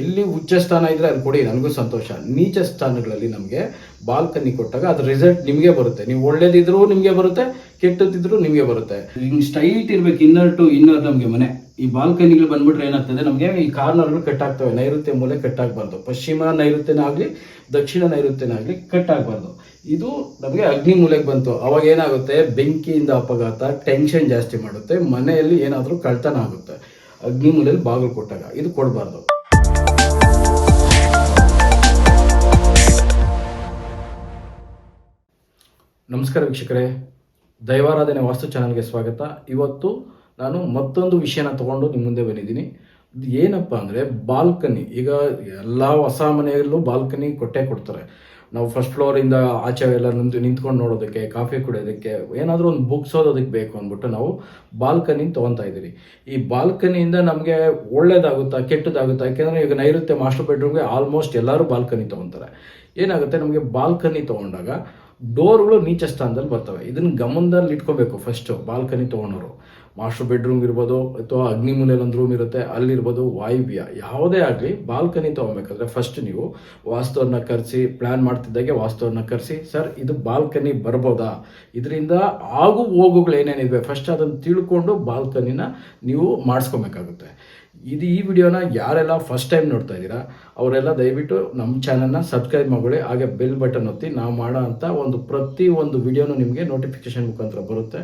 ಎಲ್ಲಿ ಉಚ್ಚ ಸ್ಥಾನ ಇದ್ರೆ ಅಲ್ಲಿ ಕೊಡಿ, ನನಗೂ ಸಂತೋಷ. ನೀಚ ಸ್ಥಾನಗಳಲ್ಲಿ ನಮಗೆ ಬಾಲ್ಕನಿ ಕೊಟ್ಟಾಗ ಅದ್ರ ರಿಸಲ್ಟ್ ನಿಮಗೆ ಬರುತ್ತೆ. ನೀವು ಒಳ್ಳೇದಿದ್ರು ನಿಮಗೆ ಬರುತ್ತೆ ಕೆಟ್ಟದಿದ್ರು ನಿಮಗೆ ಬರುತ್ತೆ. ಹಿಂಗ್ ಸ್ಟ್ರೈಟ್ ಇರ್ಬೇಕು ಇನ್ನರ್ ಟು ಇನ್ನರ್ ನಮಗೆ ಮನೆ. ಈ ಬಾಲ್ಕನಿಗಳು ಬಂದ್ಬಿಟ್ರೆ ಏನಾಗ್ತದೆ? ನಮಗೆ ಈ ಕಾರ್ನರ್ಗಳು ಕಟ್ ಆಗ್ತವೆ ನೈಋತ್ಯ ಮೂಲೆ ಕಟ್ ಆಗಬಾರ್ದು ಪಶ್ಚಿಮ ನೈಋತ್ಯನ ಆಗಲಿ, ದಕ್ಷಿಣ ನೈಋತ್ಯನ ಆಗಲಿ ಕಟ್ ಆಗಬಾರ್ದು ಇದು ನಮಗೆ ಅಗ್ನಿ ಮೂಲೆಗೆ ಬಂತು. ಅವಾಗ ಏನಾಗುತ್ತೆ? ಬೆಂಕಿಯಿಂದ ಅಪಘಾತ ಟೆನ್ಷನ್ ಜಾಸ್ತಿ ಮಾಡುತ್ತೆ. ಮನೆಯಲ್ಲಿ ಏನಾದರೂ ಕಳ್ತನ ಆಗುತ್ತೆ. ಅಗ್ನಿ ಮೂಲೆಯಲ್ಲಿ ಬಾಗಿಲು ಕೊಟ್ಟಾಗ ಇದು ಕೊಡಬಾರ್ದು. ನಮಸ್ಕಾರ ವೀಕ್ಷಕರೇ. ದೈವಾರಾಧನೆ ವಾಸ್ತು ಚಾನಲ್ಗೆ ಸ್ವಾಗತ. ಇವತ್ತು ನಾನು ಮತ್ತೊಂದು ವಿಷಯನ ತಗೊಂಡು ನಿಮ್ಮ ಮುಂದೆ ಬಂದಿದ್ದೀನಿ. ಏನಪ್ಪ ಅಂದರೆ ಬಾಲ್ಕನಿ. ಈಗ ಎಲ್ಲ ಹೊಸ ಮನೆಯಲ್ಲೂ ಬಾಲ್ಕನಿ ಕೊಟ್ಟೆ ಕೊಡ್ತಾರೆ. ನಾವು ಫಸ್ಟ್ ಫ್ಲೋರಿಂದ ಆಚೆ ಎಲ್ಲ ನಿಂತು ನಿಂತ್ಕೊಂಡು ನೋಡೋದಕ್ಕೆ ಕಾಫಿ ಕುಡಿಯೋದಕ್ಕೆ, ಏನಾದರೂ ಒಂದು ಬುಕ್ಸ್ ಓದೋದಕ್ಕೆ ಬೇಕು ಅಂದ್ಬಿಟ್ಟು ನಾವು ಬಾಲ್ಕನಿ ತೊಗೊತಾ ಇದ್ದೀರಿ. ಈ ಬಾಲ್ಕನಿಯಿಂದ ನಮಗೆ ಒಳ್ಳೇದಾಗುತ್ತಾ, ಕೆಟ್ಟದಾಗುತ್ತಾ? ಯಾಕೆಂದರೆ ಈಗ ನೈಋತ್ಯ ಮಾಸ್ಟರ್ ಬೆಡ್ರೂಮ್ಗೆ ಆಲ್ಮೋಸ್ಟ್ ಎಲ್ಲರೂ ಬಾಲ್ಕನಿ ತೊಗೊತಾರೆ. ಏನಾಗುತ್ತೆ? ನಮಗೆ ಬಾಲ್ಕನಿ ತೊಗೊಂಡಾಗ ಡೋರ್ಗಳು ನೀಚ ಸ್ಥಾನದಲ್ಲಿ ಬರ್ತವೆ. ಇದನ್ನು ಗಮನದಲ್ಲಿ ಇಟ್ಕೋಬೇಕು ಫಸ್ಟು ಬಾಲ್ಕನಿ ತೊಗೊಂಡವರು. ಮಾಸ್ಟರ್ ಬೆಡ್ರೂಮ್ ಇರ್ಬೋದು, ಅಥವಾ ಅಗ್ನಿ ಮೂಲೆಯಲ್ಲಿ ಒಂದು ರೂಮ್ ಇರುತ್ತೆ, ಅಲ್ಲಿರ್ಬೋದು ವಾಯುವ್ಯ. ಯಾವುದೇ ಆಗಲಿ ಬಾಲ್ಕನಿ ತೊಗೊಬೇಕಾದ್ರೆ ಫಸ್ಟ್ ನೀವು ವಾಸ್ತುವನ್ನ ಕರೆಸಿ ಪ್ಲ್ಯಾನ್ ಮಾಡ್ತಿದ್ದಾಗೆ ವಾಸ್ತುವನ್ನ ಕರೆಸಿ, ಸರ್, ಇದು ಬಾಲ್ಕನಿ ಬರ್ಬೋದಾ? ಇದರಿಂದ ಆಗು ಹೋಗುಗಳು ಏನೇನಿವೆ ಫಸ್ಟ್ ಅದನ್ನು ತಿಳ್ಕೊಂಡು ಬಾಲ್ಕನಿನ ನೀವು ಮಾಡಿಸ್ಕೊಬೇಕಾಗುತ್ತೆ. ಇದು ಈ ವಿಡಿಯೋನ ಯಾರೆಲ್ಲ ಫಸ್ಟ್ ಟೈಮ್ ನೋಡ್ತಾ ಇದ್ದೀರಾ, ಅವರೆಲ್ಲ ದಯವಿಟ್ಟು ನಮ್ಮ ಚಾನಲ್ನ ಸಬ್ಸ್ಕ್ರೈಬ್ ಮಾಡ್ಕೊಳ್ಳಿ, ಹಾಗೆ ಬೆಲ್ ಬಟನ್ ಒತ್ತಿ ನಾವು ಮಾಡೋ ಅಂಥ ಒಂದು ಪ್ರತಿ ಒಂದು ವಿಡಿಯೋನು ನಿಮಗೆ ನೋಟಿಫಿಕೇಶನ್ ಮುಖಾಂತರ ಬರುತ್ತೆ.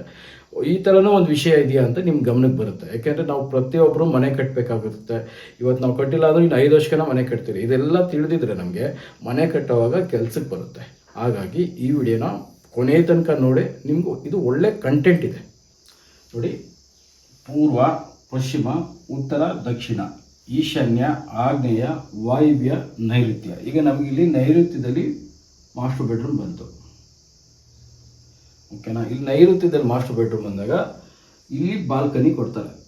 ಈ ಥರನೂ ಒಂದು ವಿಷಯ ಇದೆಯಾ ಅಂತ ನಿಮ್ಮ ಗಮನಕ್ಕೆ ಬರುತ್ತೆ. ಯಾಕೆಂದರೆ ನಾವು ಪ್ರತಿಯೊಬ್ಬರು ಮನೆ ಕಟ್ಟಬೇಕಾಗುತ್ತೆ ಇವತ್ತು ನಾವು ಕಟ್ಟಿಲ್ಲ ಆದರೂ ಇನ್ನು ಐದು ವರ್ಷಕ್ಕನ ಮನೆ ಕಟ್ತೀರಿ. ಇದೆಲ್ಲ ತಿಳಿದಿದ್ರೆ ನಮಗೆ ಮನೆ ಕಟ್ಟುವಾಗ ಕೆಲಸಕ್ಕೆ ಬರುತ್ತೆ. ಹಾಗಾಗಿ ಈ ವಿಡಿಯೋನ ಕೊನೆಯ ತನಕ ನೋಡಿ, ನಿಮಗೂ ಇದು ಒಳ್ಳೆ ಕಂಟೆಂಟ್ ಇದೆ. ನೋಡಿ, ಪೂರ್ವ ಪಶ್ಚಿಮ, ಉತ್ತರ, ದಕ್ಷಿಣ, ಈಶಾನ್ಯ, ಆಗ್ನೇಯ, ವಾಯುವ್ಯ, ನೈಋತ್ಯ. ಈಗ ನಮಗಿಲ್ಲಿ ನೈಋತ್ಯದಲ್ಲಿ ಮಾಸ್ಟರ್ ಬೆಡ್ರೂಮ್ ಬಂತು. ಓಕೆನಾ ಇಲ್ಲಿ ನೈಋತ್ಯದಲ್ಲಿ ಮಾಸ್ಟರ್ ಬೆಡ್ರೂಮ್ ಬಂದಾಗ ಇಲ್ಲಿ ಬಾಲ್ಕನಿ ಕೊಡ್ತಾರೆ.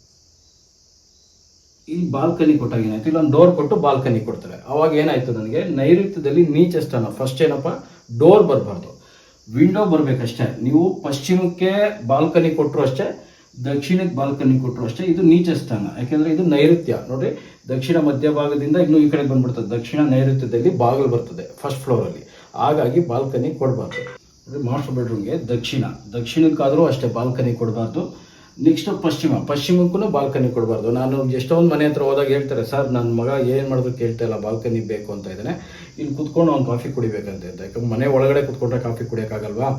ಇಲ್ಲಿ ಬಾಲ್ಕನಿ ಕೊಟ್ಟಾಗ ಏನಾಯ್ತು? ಇಲ್ಲೊಂದು ಡೋರ್ ಕೊಟ್ಟು ಬಾಲ್ಕನಿ ಕೊಡ್ತಾರೆ. ಅವಾಗ ಏನಾಯ್ತು ನನಗೆ? ನೈಋತ್ಯದಲ್ಲಿ ನೀಚ ಸ್ಥಾನ. ಫಸ್ಟ್ ಏನಪ್ಪ? ಡೋರ್ ಬರಬಾರ್ದು. ವಿಂಡೋ ಬರಬೇಕಷ್ಟೇ. ನೀವು ಪಶ್ಚಿಮಕ್ಕೆ ಬಾಲ್ಕನಿ ಕೊಟ್ಟರು ಅಷ್ಟೇ. ದಕ್ಷಿಣಕ್ಕೆ ಬಾಲ್ಕನಿ ಕೊಟ್ಟರು ಅಷ್ಟೇ, ಇದು ನೀಚ ಸ್ಥಾನ. ಯಾಕೆಂದರೆ ಇದು ನೈಋತ್ಯ. ನೋಡ್ರಿ ದಕ್ಷಿಣ ಮಧ್ಯಭಾಗದಿಂದ ಇನ್ನು ಈ ಕಡೆ ಬಂದ್ಬಿಡ್ತದೆ. ದಕ್ಷಿಣ ನೈಋತ್ಯದಲ್ಲಿ ಬಾಗಿಲು ಬರ್ತದೆ ಫಸ್ಟ್ ಫ್ಲೋರಲ್ಲಿ ಹಾಗಾಗಿ ಬಾಲ್ಕನಿ ಕೊಡಬಾರ್ದು. ಮಾಸ್ಟರ್ ಬೆಡ್ರೂಮ್ಗೆ ದಕ್ಷಿಣ. ದಕ್ಷಿಣಕ್ಕಾದರೂ ಅಷ್ಟೇ ಬಾಲ್ಕನಿ ಕೊಡಬಾರ್ದು. ನೆಕ್ಸ್ಟ್ ಪಶ್ಚಿಮ. ಪಶ್ಚಿಮಕ್ಕೂ ಬಾಲ್ಕನಿ ಕೊಡಬಾರ್ದು. ನಾನು ಎಷ್ಟೊಂದು ಮನೆ ಹತ್ರ ಹೋದಾಗ ಹೇಳ್ತಾರೆ, ಸರ್ ನನ್ನ ಮಗ ಏನು ಮಾಡಿದ್ರು ಕೇಳ್ತಾ ಇಲ್ಲ, ಬಾಲ್ಕನಿ ಬೇಕು ಅಂತ ಇದ್ದಾನೆ. ಇಲ್ಲಿ ಕುತ್ಕೊಂಡು ಅವ್ನು ಕಾಫಿ ಕುಡಿಬೇಕಂತ ಇದ್ದೆ. ಯಾಕಂದ್ರೆ ಮನೆ ಒಳಗಡೆ ಕುತ್ಕೊಂಡ್ರೆ ಕಾಫಿ ಕುಡಿಯೋಕ್ಕಾಗಲ್ವಾ?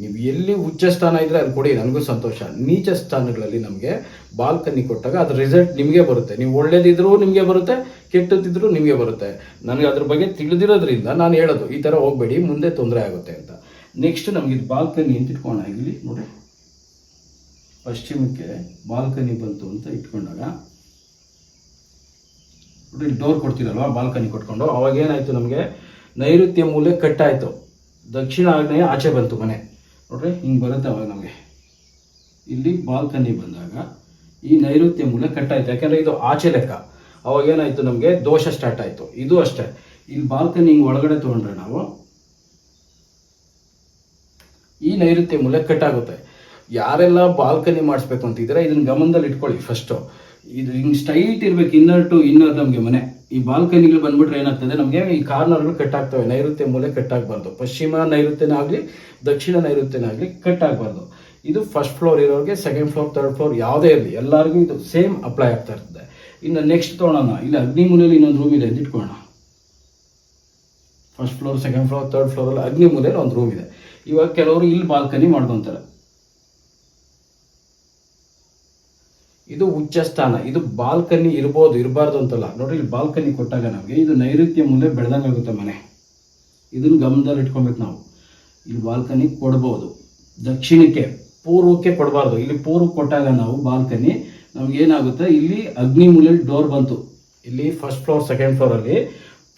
ನೀವು ಎಲ್ಲಿ ಉಚ್ಚ ಸ್ಥಾನ ಇದ್ರೆ ಅಲ್ಲಿ ಕೊಡಿ, ನನಗೂ ಸಂತೋಷ. ನೀಚ ಸ್ಥಾನಗಳಲ್ಲಿ ನಮಗೆ ಬಾಲ್ಕನಿ ಕೊಟ್ಟಾಗ ಅದ್ರ ರಿಸಲ್ಟ್ ನಿಮಗೆ ಬರುತ್ತೆ. ನೀವು ಒಳ್ಳೇದಿದ್ರು ನಿಮಗೆ ಬರುತ್ತೆ ಕೆಟ್ಟದಿದ್ರು ನಿಮಗೆ ಬರುತ್ತೆ. ನನಗೆ ಅದ್ರ ಬಗ್ಗೆ ತಿಳಿದಿರೋದ್ರಿಂದ ನಾನು ಹೇಳೋದು, ಈ ಥರ ಹೋಗಬೇಡಿ, ಮುಂದೆ ತೊಂದರೆ ಆಗುತ್ತೆ ಅಂತ. ನೆಕ್ಸ್ಟ್ ನಮಗೆ ಇದು ಬಾಲ್ಕನಿ ಅಂತ ಇಟ್ಕೊಂಡ ಇಲ್ಲಿ ನೋಡಿ. ಪಶ್ಚಿಮಕ್ಕೆ ಬಾಲ್ಕನಿ ಬಂತು ಅಂತ ಇಟ್ಕೊಂಡಾಗ ನೋಡಿ ಡೋರ್ ಕೊಡ್ತೀರಲ್ವ ಬಾಲ್ಕನಿ ಕೊಟ್ಕೊಂಡು? ಅವಾಗ ಏನಾಯ್ತು ನಮಗೆ ನೈಋತ್ಯ ಮೂಲೆ ಕಟ್ಟಾಯಿತು. ದಕ್ಷಿಣ ಆಗ್ನೇಯ ಆಚೆ ಬಂತು ಮನೆ. ನೋಡ್ರಿ, ಹಿಂಗೆ ಬರುತ್ತೆ ಅವಾಗ ನಮಗೆ. ಇಲ್ಲಿ ಬಾಲ್ಕನಿ ಬಂದಾಗ ಈ ನೈಋತ್ಯ ಮೂಲೆ ಕಟ್ಟಾಯಿತು ಯಾಕಂದ್ರೆ ಇದು ಆಚೆ ಲೆಕ್ಕ. ಅವಾಗ ಏನಾಯ್ತು ನಮಗೆ? ದೋಷ ಸ್ಟಾರ್ಟ್ ಆಯ್ತು. ಇದು ಅಷ್ಟೇ. ಇಲ್ಲಿ ಬಾಲ್ಕನಿ ಹಿಂಗೆ ಒಳಗಡೆ ತೊಗೊಂಡ್ರೆ ನಾವು ಈ ನೈಋತ್ಯ ಮೂಲೆ ಕಟ್ಟಾಗುತ್ತೆ ಯಾರೆಲ್ಲ ಬಾಲ್ಕನಿ ಮಾಡಿಸ್ಬೇಕು ಅಂತಿದ್ರೆ ಇದನ್ನ ಗಮನದಲ್ಲಿ ಇಟ್ಕೊಳ್ಳಿ ಫಸ್ಟು ಇದು ಹಿಂಗೆ ಸ್ಟ್ರೈಟ್ ಇರಬೇಕು, ಇನ್ನರ್ ಟು ಇನ್ನರ್ ನಮಗೆ ಮನೆ. ಈ ಬಾಲ್ಕನಿಗಳು ಬಂದ್ಬಿಟ್ರೆ ಏನಾಗ್ತದೆ? ನಮಗೆ ಈ ಕಾರ್ನರ್ಗಳು ಕಟ್ ಆಗ್ತವೆ ನೈಋತ್ಯ ಮೂಲೆ ಕಟ್ ಆಗಬಾರ್ದು ಪಶ್ಚಿಮ ನೈಋತ್ಯನ ಆಗಲಿ ದಕ್ಷಿಣ ನೈಋತ್ಯನ ಆಗಲಿ ಕಟ್ ಆಗಬಾರ್ದು ಇದು ಫಸ್ಟ್ ಫ್ಲೋರ್ ಇರೋರಿಗೆ ಸೆಕೆಂಡ್ ಫ್ಲೋರ್ ಥರ್ಡ್ ಫ್ಲೋರ್ ಯಾವುದೇ ಇರಲಿ, ಎಲ್ಲರಿಗೂ ಇದು ಸೇಮ್ ಅಪ್ಲೈ ಆಗ್ತಾ ಇರ್ತದೆ. ಇನ್ನು ನೆಕ್ಸ್ಟ್ ತೊಗೊಳೋಣ ಇಲ್ಲಿ ಅಗ್ನಿ ಮೂಲೆಯಲ್ಲಿ ಇನ್ನೊಂದು ರೂಮ್ ಇದೆ. ಇಟ್ಕೊಳ್ಳೋಣ first floor second floor third ಫ್ಲೋರಲ್ಲಿ ಅಗ್ನಿ ಮೂಲೆಯಲ್ಲಿ ಒಂದು ರೂಮ್ ಇದೆ. ಇವಾಗ ಕೆಲವರು ಇಲ್ಲಿ ಬಾಲ್ಕನಿ ಮಾಡ್ಕೊಂತಾರೆ. ಇದು ಉಚ್ಚ ಸ್ಥಾನ, ಇದು ಬಾಲ್ಕನಿ ಇರ್ಬೋದು, ಇರಬಾರ್ದು ಅಂತಲ್ಲ. ನೋಡ್ರಿ, ಇಲ್ಲಿ ಬಾಲ್ಕನಿ ಕೊಟ್ಟಾಗ ನಮಗೆ ಇದು ನೈಋತ್ಯ ಮೂಲೆ ಬೆಳೆದಂಗಾಗುತ್ತೆ ಮನೆ. ಇದನ್ನು ಗಮನದಲ್ಲಿ ಇಟ್ಕೊಬೇಕು ನಾವು. ಇಲ್ಲಿ ಬಾಲ್ಕನಿ ಕೊಡ್ಬೋದು. ದಕ್ಷಿಣಕ್ಕೆ, ಪೂರ್ವಕ್ಕೆ ಕೊಡಬಾರ್ದು. ಇಲ್ಲಿ ಪೂರ್ವಕ್ಕೆ ಕೊಟ್ಟಾಗ ನಾವು ಬಾಲ್ಕನಿ, ನಮ್ಗೆ ಏನಾಗುತ್ತೆ? ಇಲ್ಲಿ ಅಗ್ನಿ ಮೂಲೆಯಲ್ಲಿ ಡೋರ್ ಬಂತು. ಇಲ್ಲಿ ಫಸ್ಟ್ ಫ್ಲೋರ್ ಸೆಕೆಂಡ್ ಫ್ಲೋರಲ್ಲಿ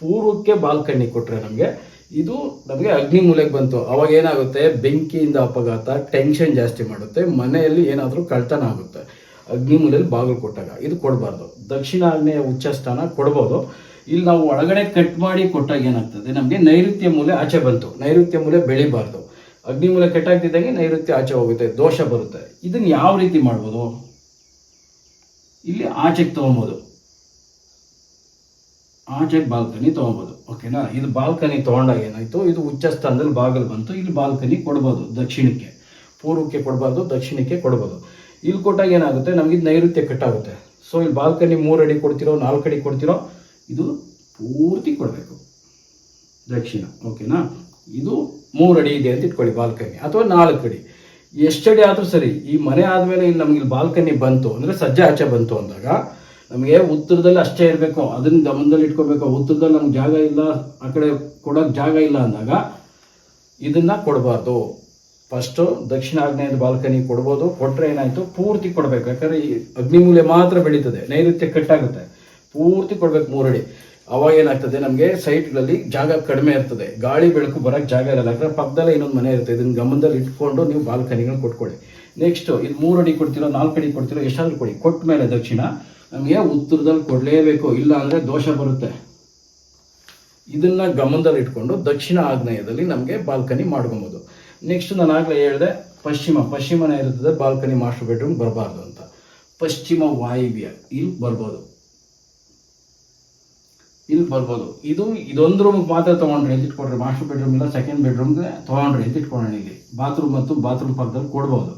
ಪೂರ್ವಕ್ಕೆ ಬಾಲ್ಕನಿ ಕೊಟ್ಟರೆ ನಮಗೆ ಇದು ನಮಗೆ ಅಗ್ನಿ ಮೂಲೆಗೆ ಬಂತು. ಅವಾಗ ಏನಾಗುತ್ತೆ? ಬೆಂಕಿಯಿಂದ ಅಪಘಾತ ಟೆನ್ಷನ್ ಜಾಸ್ತಿ ಮಾಡುತ್ತೆ. ಮನೆಯಲ್ಲಿ ಏನಾದರೂ ಕಳ್ತನ ಆಗುತ್ತೆ. ಅಗ್ನಿ ಮೂಲೆಯಲ್ಲಿ ಬಾಗಿಲು ಕೊಟ್ಟಾಗ. ಇದು ಕೊಡಬಾರ್ದು. ದಕ್ಷಿಣ ಆಗ್ನೇಯ ಉಚ್ಚ ಸ್ಥಾನ ಕೊಡ್ಬೋದು. ಇಲ್ಲಿ ನಾವು ಒಳಗಡೆ ಕಟ್ ಮಾಡಿ ಕೊಟ್ಟಾಗ ಏನಾಗ್ತದೆ? ನಮಗೆ ನೈಋತ್ಯ ಮೂಲೆ ಆಚೆ ಬಂತು. ನೈಋತ್ಯ ಮೂಲೆ ಬೆಳಿಬಾರ್ದು. ಅಗ್ನಿ ಮೂಲೆ ಕಟ್ಟಾಗ್ತಿದ್ದಂಗೆ ನೈಋತ್ಯ ಆಚೆ ಹೋಗುತ್ತೆ. ದೋಷ ಬರುತ್ತೆ. ಇದನ್ನು ಯಾವ ರೀತಿ ಮಾಡ್ಬೋದು? ಇಲ್ಲಿ ಆಚೆಗೆ ತೊಗೊಬೋದು. ಆಚೆಗೆ ಬಾಲ್ಕನಿ ತೊಗೊಬೋದು. ಓಕೆನಾ? ಇದು ಬಾಲ್ಕನಿ ತೊಗೊಂಡಾಗ ಏನಾಯಿತು? ಇದು ಉಚ್ಚ ಸ್ಥಾನದಲ್ಲಿ ಬಾಗಿಲು ಬಂತು. ಇಲ್ಲಿ ಬಾಲ್ಕನಿ ಕೊಡ್ಬೋದು ದಕ್ಷಿಣಕ್ಕೆ. ಪೂರ್ವಕ್ಕೆ ಕೊಡಬಾರ್ದು, ದಕ್ಷಿಣಕ್ಕೆ ಕೊಡ್ಬೋದು. ಇಲ್ಲಿ ಕೊಟ್ಟಾಗ ಏನಾಗುತ್ತೆ? ನಮಗೆ ನೈಋತ್ಯ ಕಟ್ಟಾಗುತ್ತೆ. ಸೊ ಇಲ್ಲಿ ಬಾಲ್ಕನಿ ಮೂರು ಅಡಿ ಕೊಡ್ತಿರೋ, ನಾಲ್ಕು ಅಡಿ ಕೊಡ್ತಿರೋ, ಇದು ಪೂರ್ತಿ ಕೊಡಬೇಕು. ದಕ್ಷಿಣ, ಓಕೆನಾ? ಇದು ಮೂರು ಅಡಿ ಇದೆ ಅಂತ ಇಟ್ಕೊಳ್ಳಿ ಬಾಲ್ಕನಿ. ಅಥವಾ ನಾಲ್ಕು ಅಡಿ. ಎಷ್ಟಡಿ ಆದರೂ ಸರಿ, ಈ ಮನೆ ಆದಮೇಲೆ ಇಲ್ಲಿ ನಮಗೆ ಬಾಲ್ಕನಿ ಬಂತು ಅಂದರೆ ಸಜ್ಜೆ ಆಚೆ ಬಂತು ಅಂದಾಗ, ನಮಗೆ ಉತ್ತರದಲ್ಲಿ ಅಷ್ಟೇ ಇರಬೇಕು. ಅದನ್ನ ಗಮನದಲ್ಲಿ ಇಟ್ಕೋಬೇಕು. ಉತ್ತರದಲ್ಲಿ ನಮ್ಗೆ ಜಾಗ ಇಲ್ಲ, ಆ ಕಡೆ ಕೊಡೋಕ್ಕೆ ಜಾಗ ಇಲ್ಲ ಅಂದಾಗ, ಇದನ್ನ ಕೊಡಬಾರ್ದು. ಫಸ್ಟು ದಕ್ಷಿಣ ಆಗ್ನೇಯದ ಬಾಲ್ಕನಿ ಕೊಡ್ಬೋದು. ಕೊಟ್ಟರೆ ಏನಾಯಿತು? ಪೂರ್ತಿ ಕೊಡಬೇಕು. ಯಾಕಂದರೆ ಈ ಅಗ್ನಿಮೂಲೆ ಮಾತ್ರ ಬೆಳೀತದೆ. ನೈಋತ್ಯ ಕಟ್ಟಾಗುತ್ತೆ. ಪೂರ್ತಿ ಕೊಡ್ಬೇಕು ಮೂರಡಿ. ಅವಾಗ ಏನಾಗ್ತದೆ? ನಮಗೆ ಸೈಟ್ಗಳಲ್ಲಿ ಜಾಗ ಕಡಿಮೆ ಇರ್ತದೆ. ಗಾಳಿ ಬೆಳಕು ಬರೋಕ್ಕೆ ಜಾಗ ಇರಲ್ಲ. ಯಾಕಂದ್ರೆ ಪಕ್ಕದಲ್ಲೇ ಇನ್ನೊಂದು ಮನೆ ಇರುತ್ತೆ. ಇದನ್ನ ಗಮನದಲ್ಲಿ ಇಟ್ಕೊಂಡು ನೀವು ಬಾಲ್ಕನಿಗಳನ್ನ ಕೊಟ್ಕೊಳ್ಳಿ. ನೆಕ್ಸ್ಟ್ ಇದು ಮೂರಡಿ ಕೊಡ್ತಿರೋ ನಾಲ್ಕು ಅಡಿ ಕೊಡ್ತಿರೋ, ಎಷ್ಟಾದ್ರೂ ಕೊಡಿ. ಕೊಟ್ಟ ಮೇಲೆ ದಕ್ಷಿಣ ನಮಗೆ ಉತ್ತರದಲ್ಲಿ ಕೊಡಲೇಬೇಕು. ಇಲ್ಲ ಅಂದರೆ ದೋಷ ಬರುತ್ತೆ. ಇದನ್ನ ಗಮನದಲ್ಲಿ ಇಟ್ಕೊಂಡು ದಕ್ಷಿಣ ಆಗ್ನೇಯದಲ್ಲಿ ನಮಗೆ ಬಾಲ್ಕನಿ ಮಾಡ್ಕೊಬೋದು. ನೆಕ್ಸ್ಟ್ ನಾನು ಆಗಲೇ ಹೇಳಿದೆ, ಪಶ್ಚಿಮ, ಪಶ್ಚಿಮನೇ ಇರುತ್ತದೆ ಬಾಲ್ಕನಿ ಮಾಸ್ಟರ್ ಬೆಡ್ರೂಮ್ ಬರಬಾರ್ದು ಅಂತ. ಪಶ್ಚಿಮ ವಾಯುವ್ಯ, ಇಲ್ಲಿ ಬರ್ಬೋದು ಇಲ್ಲಿ ಬರ್ಬೋದು ಇದು ಇದೊಂದು ರೂಮ್ ಮಾತ್ರ ತೊಗೊಂಡ್ರೆ ಎತ್ತಿಟ್ಕೊಡ್ರಿ ಮಾಸ್ಟರ್ ಬೆಡ್ರೂಮ್ ಇಲ್ಲ ಸೆಕೆಂಡ್ ಬೆಡ್ರೂಮ್ಗೆ ತೊಗೊಂಡ್ರೆ ಎತ್ತಿಟ್ಕೊಳ್ಳೋಣ ಇಲ್ಲಿ ಬಾತ್ರೂಮ್ ಮತ್ತು ಬಾತ್ರೂಮ್ ಪಕ್ಕದಲ್ಲಿ ಕೊಡ್ಬೋದು.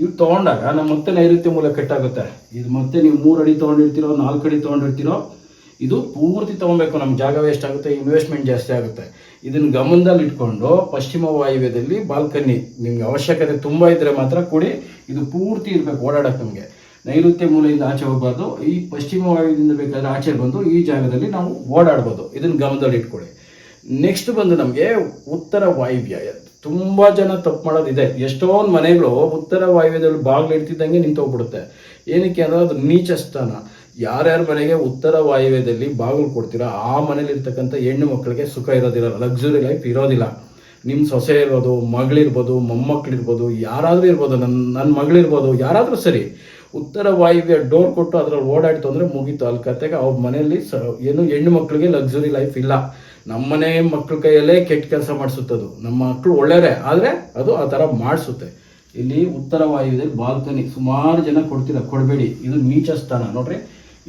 ಇವು ತೊಗೊಂಡಾಗ ನಮ್ಮ ಮತ್ತೆ ನೈಋತ್ಯ ಮೂಲ ಕಟ್ಟಾಗುತ್ತೆ. ಇದು ಮತ್ತೆ ನೀವು ಮೂರು ಅಡಿ ತೊಗೊಂಡಿರ್ತೀರೋ, ನಾಲ್ಕು ಅಡಿ ತೊಗೊಂಡಿರ್ತೀರೋ, ಇದು ಪೂರ್ತಿ ತೊಗೊಬೇಕು. ನಮ್ಮ ಜಾಗ ವೇಸ್ಟ್ ಆಗುತ್ತೆ ಇನ್ವೆಸ್ಟ್ಮೆಂಟ್ ಜಾಸ್ತಿ ಆಗುತ್ತೆ. ಇದನ್ನ ಗಮನದಲ್ಲಿ ಇಟ್ಕೊಂಡು ಪಶ್ಚಿಮ ವಾಯುವ್ಯದಲ್ಲಿ ಬಾಲ್ಕನಿ ನಿಮ್ಗೆ ಅವಶ್ಯಕತೆ ತುಂಬ ಇದ್ರೆ ಮಾತ್ರ ಕೊಡಿ ಇದು ಪೂರ್ತಿ ಇರಬೇಕು ಓಡಾಡಕ್ಕೆ ನಮಗೆ. ನೈಋತ್ಯ ಮೂಲೆಯಿಂದ ಆಚೆ ಹೋಗಬಾರ್ದು. ಈ ಪಶ್ಚಿಮ ವಾಯುವ್ಯದಿಂದ ಬೇಕಾದ್ರೆ ಆಚೆ ಬಂದು ಈ ಜಾಗದಲ್ಲಿ ನಾವು ಓಡಾಡ್ಬೋದು. ಇದನ್ನು ಗಮನದಲ್ಲಿ ಇಟ್ಕೊಳ್ಳಿ. ನೆಕ್ಸ್ಟ್ ಬಂದು ನಮಗೆ ಉತ್ತರ ವಾಯುವ್ಯ. ತುಂಬಾ ಜನ ತಪ್ಪು ಮಾಡೋದಿದೆ ಎಷ್ಟೊಂದು ಮನೆಗಳು ಉತ್ತರ ವಾಯುವ್ಯದಲ್ಲಿ ಬಾಗಿಲು ಇಡ್ತಿದ್ದಂಗೆ ನಿಂತೋಗ್ಬಿಡುತ್ತೆ. ಏನಕ್ಕೆ ಅಂದ್ರೆ ಅದು ನೀಚ ಸ್ಥಾನ. ಯಾರ್ಯಾರ ಮನೆಗೆ ಉತ್ತರ ವಾಯುವ್ಯದಲ್ಲಿ ಬಾಗಿಲು ಕೊಡ್ತೀರಾ, ಆ ಮನೇಲಿ ಇರ್ತಕ್ಕಂಥ ಹೆಣ್ಣು ಮಕ್ಕಳಿಗೆ ಸುಖ ಇರೋದಿಲ್ಲ ಲಕ್ಸುರಿ ಲೈಫ್ ಇರೋದಿಲ್ಲ. ನಿಮ್ಮ ಸೊಸೆ ಇರ್ಬೋದು ಮಗಳಿರ್ಬೋದು ಮೊಮ್ಮಕ್ಳಿರ್ಬೋದು ಯಾರಾದರೂ ಇರ್ಬೋದು ನನ್ನ ನನ್ನ ಮಗಳಿರ್ಬೋದು ಯಾರಾದರೂ ಸರಿ, ಉತ್ತರ ವಾಯುವ್ಯ ಡೋರ್ ಕೊಟ್ಟು ಅದರಲ್ಲಿ ಓಡಾಡ್ತು ಅಂದರೆ ಮುಗೀತು. ಅಲ್ಲಿ ಕತೆಗೆ ಅವ್ರ ಮನೆಯಲ್ಲಿ ಸ, ಏನು ಹೆಣ್ಣು ಮಕ್ಕಳಿಗೆ ಲಕ್ಸುರಿ ಲೈಫ್ ಇಲ್ಲ. ನಮ್ಮ ಮನೆ ಮಕ್ಕಳ ಕೈಯಲ್ಲೇ ಕೆಟ್ಟ ಕೆಲಸ ಮಾಡಿಸುತ್ತದು. ನಮ್ಮ ಮಕ್ಕಳು ಒಳ್ಳೆಯರೇ ಆದರೆ ಅದು ಆ ಥರ ಮಾಡಿಸುತ್ತೆ. ಇಲ್ಲಿ ಉತ್ತರ ವಾಯುವ್ಯದಲ್ಲಿ ಬಾಲ್ಕನಿ ಸುಮಾರು ಜನ ಕೊಡ್ತೀರ, ಕೊಡಬೇಡಿ. ಇದು ನೀಚ ಸ್ಥಾನ ನೋಡ್ರಿ.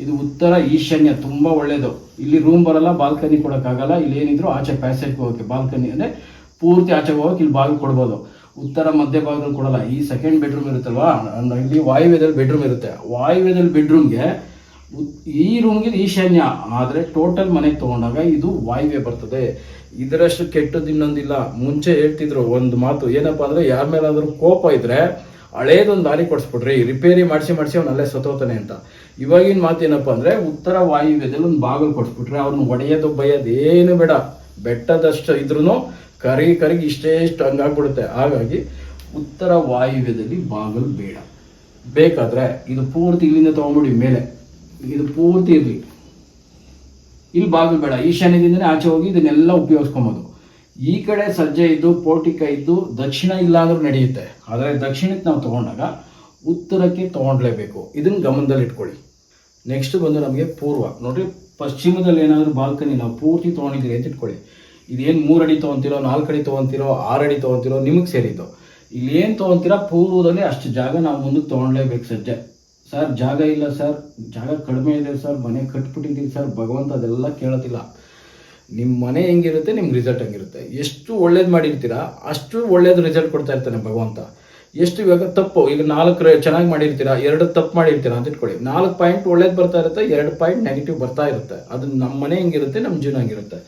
ಇದು ಉತ್ತರ ಈಶಾನ್ಯ ತುಂಬ ಒಳ್ಳೆಯದು ಇಲ್ಲಿ ರೂಮ್ ಬರಲ್ಲ ಬಾಲ್ಕನಿ ಕೊಡೋಕ್ಕಾಗಲ್ಲ ಇಲ್ಲಿ ಏನಿದ್ರು ಆಚೆ ಪ್ಯಾಸೇಜ್ ಹೋಗೋಕ್ಕೆ ಬಾಲ್ಕನಿ ಅಂದರೆ ಪೂರ್ತಿ ಆಚೆ ಹೋಗೋಕೆ ಇಲ್ಲಿ ಬಾಗಿಲು ಕೊಡ್ಬೋದು. ಉತ್ತರ ಮಧ್ಯ ಭಾಗದಲ್ಲಿ ಕೊಡಲ್ಲ, ಈ ಸೆಕೆಂಡ್ ಬೆಡ್ರೂಮ್ ಇರುತ್ತಲ್ವಾ? ಇಲ್ಲಿ ವಾಯುವ್ಯದಲ್ಲಿ ಬೆಡ್ರೂಮ್ ಇರುತ್ತೆ. ವಾಯುವ್ಯದಲ್ಲಿ ಬೆಡ್ರೂಮ್ಗೆ ಈ ರೂಮ್ಗೆ ಈಶಾನ್ಯ. ಆದರೆ ಟೋಟಲ್ ಮನೆಗೆ ತಗೊಂಡಾಗ ಇದು ವಾಯುವ್ಯ ಬರ್ತದೆ. ಇದರಷ್ಟು ಕೆಟ್ಟದ್ದು ಇನ್ನೊಂದಿಲ್ಲ. ಮುಂಚೆ ಹೇಳ್ತಿದ್ರು ಒಂದು ಮಾತು, ಏನಪ್ಪ ಅಂದ್ರೆ ಯಾರ ಮೇಲಾದರೂ ಕೋಪ ಇದ್ರೆ ಹಳೇದೊಂದು ದಾರಿ ಕೊಡಿಸ್ಬಿಡ್ರಿ ರಿಪೇರಿ ಮಾಡಿಸಿ ಮಾಡಿಸಿ ಅವ್ನು ಅಲ್ಲೇ ಅಂತ. ಇವಾಗಿನ ಮಾತು ಏನಪ್ಪ ಅಂದ್ರೆ ಉತ್ತರ ವಾಯುವ್ಯದಲ್ಲಿ ಒಂದು ಬಾಗಿಲು ಕೊಡಿಸ್ಬಿಟ್ರೆ ಅವ್ರನ್ನ ಒಡೆಯೋದು ಬೈಯೋದು ಬೇಡ. ಬೆಟ್ಟದಷ್ಟು ಇದ್ರೂ ಕರಗಿ ಕರಗಿ ಇಷ್ಟೇ ಇಷ್ಟು ಹಂಗಾಗ್ಬಿಡುತ್ತೆ. ಹಾಗಾಗಿ ಉತ್ತರ ವಾಯುವ್ಯದಲ್ಲಿ ಬಾಗಿಲು ಬೇಡ. ಬೇಕಾದ್ರೆ ಇದು ಪೂರ್ತಿ ಇಲ್ಲಿಂದ ತಗೊಂಬಿಡಿ ಮೇಲೆ. ಇದು ಪೂರ್ತಿ ಇರಲಿ. ಇಲ್ಲಿ ಬಾಗಿಲು ಬೇಡ. ಈಶಾನ್ಯದಿಂದನೇ ಆಚೆ ಹೋಗಿ ಇದನ್ನೆಲ್ಲ ಉಪಯೋಗಿಸ್ಕೊಬೋದು. ಈ ಕಡೆ ಸಜ್ಜೆ ಇದ್ದು ಪೋರ್ಟಿಕ ಇದ್ದು, ದಕ್ಷಿಣ ಇಲ್ಲಾದರೂ ನಡೆಯುತ್ತೆ. ಆದರೆ ದಕ್ಷಿಣಕ್ಕೆ ನಾವು ತಗೊಂಡಾಗ ಉತ್ತರಕ್ಕೆ ತಗೊಂಡ್ಲೇಬೇಕು. ಇದನ್ನು ಗಮನದಲ್ಲಿ ಇಟ್ಕೊಳ್ಳಿ. ನೆಕ್ಸ್ಟ್ ಬಂದು ನಮಗೆ ಪೂರ್ವ. ನೋಡಿರಿ, ಪಶ್ಚಿಮದಲ್ಲಿ ಏನಾದರೂ ಬಾಲ್ಕನಿ ನಾವು ಪೂರ್ತಿ ತೊಗೊಂಡಿದ್ದೀರಿ ಅಂತ ಇಟ್ಕೊಳ್ಳಿ. ಇದೇನು ಮೂರು ಅಡಿ ತೊಗೊಂತೀರೋ ನಾಲ್ಕು ಅಡಿ ತೊಗೊಂತೀರೋ ಆರು ಅಡಿ ತೊಗೊಂತೀರೋ, ನಿಮಗೆ ಸೇರಿದ್ದು. ಇಲ್ಲಿ ಏನು ತೊಗೊಂತೀರಾ, ಪೂರ್ವದಲ್ಲಿ ಅಷ್ಟು ಜಾಗ ನಾವು ಮುಂದಕ್ಕೆ ತೊಗೊಂಡ್ಲೇಬೇಕು ಸಜ್ಜೆ ಸರ್, ಜಾಗ ಇಲ್ಲ ಸರ್. ಜಾಗ ಕಡಿಮೆ ಇದೆ ಸರ್. ಮನೆ ಕಟ್ಬಿಟ್ಟಿದ್ದೀವಿ ಸರ್. ಭಗವಂತ ಅದೆಲ್ಲ ಕೇಳೋದಿಲ್ಲ ನಿಮ್ಮ ಮನೆ ಹೆಂಗಿರುತ್ತೆ ನಿಮ್ಗೆ ರಿಸಲ್ಟ್ ಹಂಗಿರುತ್ತೆ. ಎಷ್ಟು ಒಳ್ಳೇದು ಮಾಡಿರ್ತೀರಾ, ಅಷ್ಟು ಒಳ್ಳೇದು ರಿಸಲ್ಟ್ ಕೊಡ್ತಾ ಇರ್ತಾನೆ ಭಗವಂತ. ಎಷ್ಟು ಇವಾಗ ತಪ್ಪು, ಈಗ ನಾಲ್ಕು ಚೆನ್ನಾಗಿ ಮಾಡಿರ್ತೀರಾ, ಎರಡು ತಪ್ಪು ಮಾಡಿರ್ತೀರಾ ಅಂತ ಇಟ್ಕೊಳ್ಳಿ. ನಾಲ್ಕು ಪಾಯಿಂಟ್ ಒಳ್ಳೇದು ಬರ್ತಾ ಇರುತ್ತೆ, ಎರಡು ಪಾಯಿಂಟ್ ನೆಗೆಟಿವ್ ಬರ್ತಾ ಇರುತ್ತೆ. ಅದು ನಮ್ಮ ಮನೆ ಹೆಂಗಿರುತ್ತೆ ನಮ್ಮ ಜೀವನ ಹಂಗಿರುತ್ತೆ.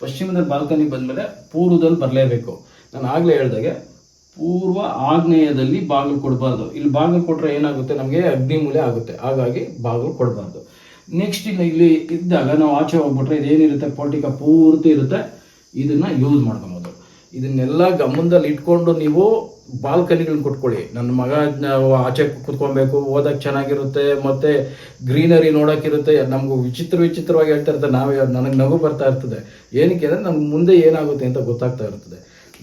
ಪಶ್ಚಿಮದಲ್ಲಿ ಬಾಲ್ಕನಿ ಬಂದಮೇಲೆ ಪೂರ್ವದಲ್ಲಿ ಬರಲೇಬೇಕು. ನಾನು ಆಗಲೇ ಹೇಳ್ದಾಗೆ, ಪೂರ್ವ ಆಗ್ನೇಯದಲ್ಲಿ ಬಾಗಿಲು ಕೊಡಬಾರ್ದು. ಇಲ್ಲಿ ಬಾಗಿಲು ಕೊಟ್ಟರೆ ಏನಾಗುತ್ತೆ? ನಮಗೆ ಅಗ್ನಿಮೂಲೆ ಆಗುತ್ತೆ. ಹಾಗಾಗಿ ಬಾಗಿಲು ಕೊಡಬಾರ್ದು. ನೆಕ್ಸ್ಟ್ ಇನ್ನು ಇಲ್ಲಿ ಇದ್ದಾಗ ನಾವು ಆಚೆ ಹೋಗ್ಬಿಟ್ರೆ ಇದೇನಿರುತ್ತೆ? ಪೋಟಿಕ ಪೂರ್ತಿ ಇರುತ್ತೆ. ಇದನ್ನ ಯೂಸ್ ಮಾಡ್ಕೊಬೋದು. ಇದನ್ನೆಲ್ಲ ಗಮನದಲ್ಲಿ ಇಟ್ಕೊಂಡು ನೀವು ಬಾಲ್ಕನಿಗಳನ್ನ ಕೊಟ್ಕೊಳ್ಳಿ. ನನ್ನ ಮಗ ಆಚೆ ಕುತ್ಕೊಬೇಕು ಓದಕ್ಕೆ ಚೆನ್ನಾಗಿರುತ್ತೆ, ಮತ್ತೆ ಗ್ರೀನರಿ ನೋಡೋಕ್ಕಿರುತ್ತೆ. ನಮಗೂ ವಿಚಿತ್ರ ವಿಚಿತ್ರವಾಗಿ ಹೇಳ್ತಾ ಇರ್ತದೆ ನಾವೇ, ನನಗೆ ನಗು ಬರ್ತಾ ಇರ್ತದೆ. ಏನಕ್ಕೆ ಅಂದರೆ ನಮ್ಗೆ ಮುಂದೆ ಏನಾಗುತ್ತೆ ಅಂತ ಗೊತ್ತಾಗ್ತಾ ಇರ್ತದೆ.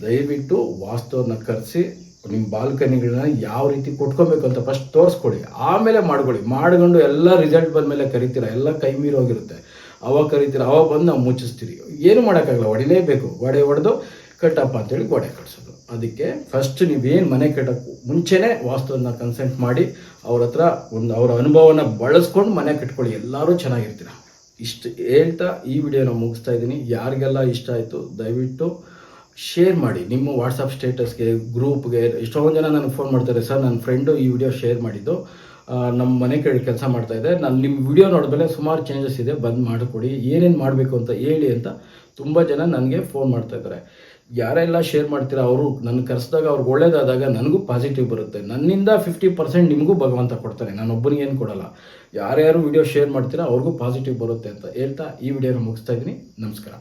ದಯವಿಟ್ಟು ವಾಸ್ತವನ ಕರೆಸಿ ನಿಮ್ಮ ಬಾಲ್ಕನಿಗಳನ್ನ ಯಾವ ರೀತಿ ಕೊಟ್ಕೊಬೇಕು ಅಂತ ಫಸ್ಟ್ ತೋರಿಸ್ಕೊಡಿ. ಆಮೇಲೆ ಮಾಡ್ಕೊಳ್ಳಿ. ಮಾಡ್ಕೊಂಡು ಎಲ್ಲ ರಿಸಲ್ಟ್ ಬಂದಮೇಲೆ ಕರಿತೀರ? ಎಲ್ಲ ಕೈ ಮೀರಿ ಹೋಗಿರುತ್ತೆ. ಅವಾಗ ಕರಿತೀರ? ಅವಾಗ ಬಂದು ನಾವು ಮುಚ್ಚಿಸ್ತೀರಿ. ಏನು ಮಾಡೋಕ್ಕಾಗಲ್ಲ. ಹೊಡಿಲೇಬೇಕು. ಗೋಡೆ ಹೊಡೆದು ಕಟ್ಟಪ್ಪ ಅಂತೇಳಿ ಗೋಡೆ ಕಟ್ಸೋದು. ಅದಕ್ಕೆ ಫಸ್ಟ್ ನೀವೇನು ಮನೆ ಕಟ್ಟೋಕ್ಕೂ ಮುಂಚೆನೇ ವಾಸ್ತುವನ್ನ ಕನ್ಸಲ್ಟ್ ಮಾಡಿ ಅವ್ರ ಹತ್ರ ಒಂದು ಅವರ ಅನುಭವನ ಬಳಸ್ಕೊಂಡು ಮನೆ ಕಟ್ಕೊಳ್ಳಿ. ಎಲ್ಲರೂ ಚೆನ್ನಾಗಿರ್ತೀರ? ಇಷ್ಟು ಹೇಳ್ತಾ ಈ ವಿಡಿಯೋನ ಮುಗಿಸ್ತಾ ಇದ್ದೀನಿ. ಯಾರಿಗೆಲ್ಲ ಇಷ್ಟ ಆಯಿತು ದಯವಿಟ್ಟು ಶೇರ್ ಮಾಡಿ. ನಿಮ್ಮ ವಾಟ್ಸಪ್ ಸ್ಟೇಟಸ್ಗೆ ಗ್ರೂಪ್ಗೆ ಎಷ್ಟೊಂದು ಜನ ನನಗೆ ಫೋನ್ ಮಾಡ್ತಾರೆ, ಸರ್ ನನ್ನ ಫ್ರೆಂಡು ಈ ವಿಡಿಯೋ ಶೇರ್ ಮಾಡಿದ್ದು. ನಮ್ಮ ಮನೆ ಕಡೆ ಕೆಲಸ ಮಾಡ್ತಾ ಇದೆ. ನಾನು ನಿಮ್ಮ ವಿಡಿಯೋ ನೋಡಿದ್ಮೇಲೆ ಸುಮಾರು ಚೇಂಜಸ್ ಇದೆ. ಬಂದ್ ಮಾಡಿಕೊಡಿ. ಏನೇನು ಮಾಡಬೇಕು ಅಂತ ಹೇಳಿ ಅಂತ ತುಂಬ ಜನ ನನಗೆ ಫೋನ್ ಮಾಡ್ತಾ ಇದ್ದಾರೆ ಯಾರೆಲ್ಲ ಶೇರ್ ಮಾಡ್ತೀರಾ, ಅವರು ನನ್ನ ಕರೆಸಿದಾಗ ಅವ್ರಿಗೆ ಒಳ್ಳೇದಾದಾಗ ನನಗೂ ಪಾಸಿಟಿವ್ ಬರುತ್ತೆ. ನನ್ನಿಂದ ಫಿಫ್ಟಿ ಪರ್ಸೆಂಟ್ ನಿಮಗೂ ಭಗವಂತ ಕೊಡ್ತಾನೆ. ನಾನು ಒಬ್ಬನಿಗೆ ಏನು ಕೊಡಲ್ಲ. ಯಾರ್ಯಾರು ವಿಡಿಯೋ ಶೇರ್ ಮಾಡ್ತೀರಾ, ಅವ್ರಿಗೂ ಪಾಸಿಟಿವ್ ಬರುತ್ತೆ ಅಂತ ಹೇಳ್ತಾ ಈ ವಿಡಿಯೋನ ಮುಗಿಸ್ತಾ ಇದ್ದೀನಿ. ನಮಸ್ಕಾರ.